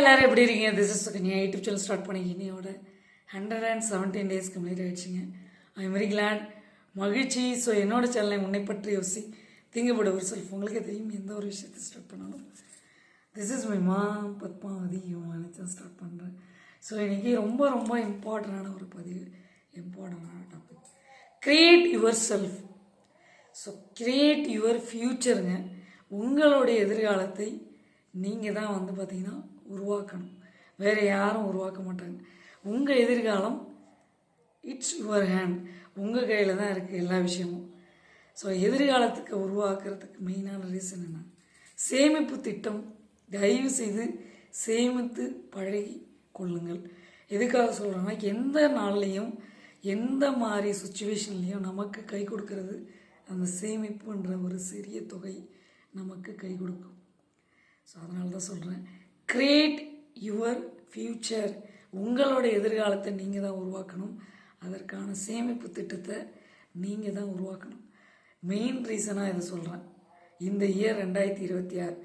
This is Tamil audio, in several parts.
எல்லாரும் எப்படி இருக்கீங்க? This is Sukanya YouTube channel start பண்ணி இன்னையோட hundred and seventeen days complete ஆயிடுச்சுங்க. ஐ வெரி கிளாட் மகிழ்ச்சி. ஸோ என்னோட சேனலை உன்னை பற்றி யோசி. திங்கப்பட ஒரு செல்ஃப் உங்களுக்கே தெரியும் எந்த ஒரு விஷயத்தை ஸ்டார்ட் பண்ணாலும். This is my ma Padmavathi. யுவானிச்சா start பண்ணுறேன் ஸோ இன்றைக்கி ரொம்ப ரொம்ப இம்பார்ட்டண்டான ஒரு பதிவு. இம்பார்ட்டண்டான topic create yourself so create your ஃப்யூச்சருங்க உங்களுடைய எதிர்காலத்தை நீங்கள் தான் வந்து பார்த்தீங்கன்னா உருவாக்கணும். வேறு யாரும் உருவாக்க மாட்டாங்க. உங்கள் எதிர்காலம் இட்ஸ் யுவர் ஹேண்ட் உங்கள் கையில் தான் இருக்குது எல்லா விஷயமும். ஸோ எதிர்காலத்துக்கு உருவாக்குறதுக்கு மெயினான ரீசன் என்ன? சேமிப்பு திட்டம். தயவு செய்து சேமித்து பழகி கொள்ளுங்கள். எதுக்காக சொல்கிறேன்னா எந்த நாள்லேயும் எந்த மாதிரி சுச்சுவேஷன்லேயும் நமக்கு கை கொடுக்கறது அந்த சேமிப்புன்ற ஒரு சிறிய தொகை நமக்கு கை கொடுக்கும். ஸோ அதனால தான் சொல்கிறேன் கிரியேட் யுவர் ஃப்யூச்சர் உங்களோட எதிர்காலத்தை நீங்கள் தான் உருவாக்கணும். அதற்கான சேமிப்பு திட்டத்தை நீங்கள் தான் உருவாக்கணும். மெயின் ரீசனாக இதை சொல்கிறேன் இந்த இயர் ரெண்டாயிரத்தி இருபத்தி ஆறு.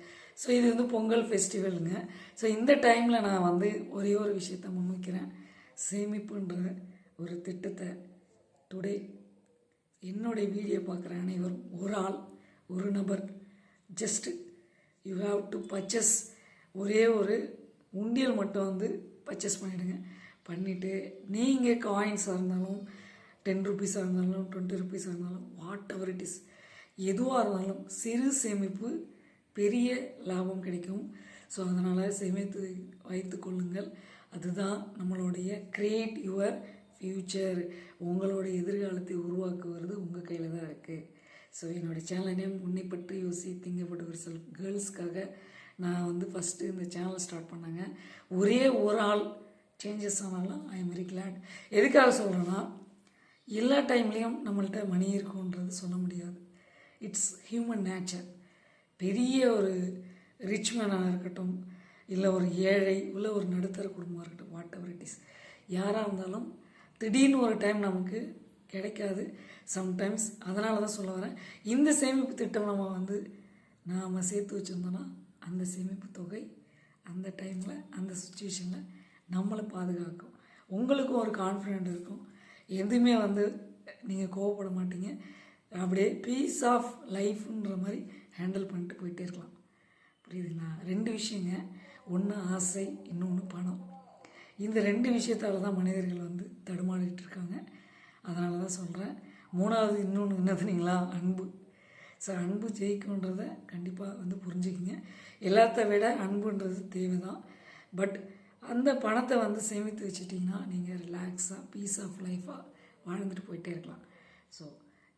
ஸோ இது வந்து பொங்கல் ஃபெஸ்டிவலுங்க ஸோ இந்த டைமில் நான் வந்து ஒரே ஒரு விஷயத்த முன்வைக்கிறேன். சேமிப்புன்ற ஒரு திட்டத்தை டுடே என்னுடைய வீடியோ பார்க்குற அனைவரும் ஒரு ஆள் ஒரு நபர் just you have to purchase ஒரே ஒரு உண்டியல் மட்டும் வந்து பர்ச்சேஸ் பண்ணிவிடுங்க பண்ணிவிட்டு நீங்கள் காயின்ஸாக இருந்தாலும் டென் ருபீஸாக இருந்தாலும் டுவெண்ட்டி ருபீஸாக இருந்தாலும் வாட் எவர் இட் இஸ் எதுவாக இருந்தாலும் சிறு சேமிப்பு பெரிய லாபம் கிடைக்கும். ஸோ அதனால் சேமித்து வைத்து கொள்ளுங்கள். அதுதான் நம்மளுடைய கிரியேட் யுவர் ஃப்யூச்சர் உங்களோட எதிர்காலத்தை உருவாக்குவது உங்கள் கையில் தான் இருக்குது ஸோ என்னோடய சேனல் நேம் உன்னை பற்றி யோசி திங்கப்பட்ட ஒரு சில கேர்ள்ஸ்க்காக நான் வந்து ஃபஸ்ட்டு இந்த சேனல் ஸ்டார்ட் பண்ணாங்க. ஒரே ஒரு ஆள் சேஞ்சஸ் ஆனாலும் ஐ எம் வெரி கிளாட் எதுக்காக சொல்கிறேன்னா எல்லா டைம்லேயும் நம்மள்ட்ட மணி இருக்குன்றது சொல்ல முடியாது. இட்ஸ் ஹியூமன் நேச்சர் பெரிய ஒரு ரிச் மேனாக இருக்கட்டும் இல்லை ஒரு ஏழை இல்லை ஒரு நடுத்தர குடும்பமாக இருக்கட்டும் வாட் எவர் இட் இஸ் யாராக இருந்தாலும் திடீர்னு ஒரு டைம் நமக்கு கிடைக்காது. சம்டைம்ஸ் அதனால தான் சொல்ல வரேன். இந்த சேமிப்பு திட்டம் நம்ம வந்து நாம் சேர்த்து வச்சுருந்தோன்னா அந்த சேமிப்பு தொகை அந்த டைமில் அந்த சுச்சுவேஷனில் நம்மளை பாதுகாக்கும். உங்களுக்கும் ஒரு கான்ஃபிடென்ட் இருக்கும். எதுவுமே வந்து நீங்கள் கோவப்பட மாட்டீங்க. அப்படியே பீஸ் ஆஃப் லைஃப்ன்ற மாதிரி ஹேண்டில் பண்ணிட்டு போயிட்டே இருக்கலாம். புரியுதுங்களா? ரெண்டு விஷயங்க. ஒன்று ஆசை இன்னொன்று பணம். இந்த ரெண்டு விஷயத்தால் தான் மனிதர்கள் வந்து தடுமாறிட்டு இருக்காங்க. அதனால தான் சொல்கிறேன் மூணாவது இன்னொன்று என்னதுனீங்களா அன்பு. ஸோ அன்பு ஜெயிக்குன்றதை கண்டிப்பாக வந்து புரிஞ்சுக்கிங்க. எல்லாத்த விட அன்புன்றது தேவை தான் பட் அந்த பணத்தை வந்து சேமித்து வச்சிட்டிங்கன்னா நீங்கள் ரிலாக்ஸாக பீஸ் ஆஃப் லைஃபாக வாழ்ந்துட்டு போயிட்டே இருக்கலாம். ஸோ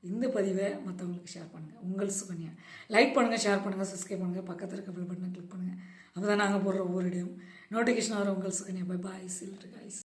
இந்த பதிவை மற்றவங்களுக்கு ஷேர் பண்ணுங்கள் உங்கள் சுகன்யா. லைக் பண்ணுங்கள் ஷேர் பண்ணுங்கள் சப்ஸ்கிரைப் பண்ணுங்கள் பக்கத்தில் இருக்க பில் பட்டனை கிளிக் பண்ணுங்கள் அப்போ தான் நாங்கள் போடுற ஒவ்வொரு இடையும் நோட்டிஃபிகேஷன் வரும் உங்கள் Sukanya. Bye bye chill guys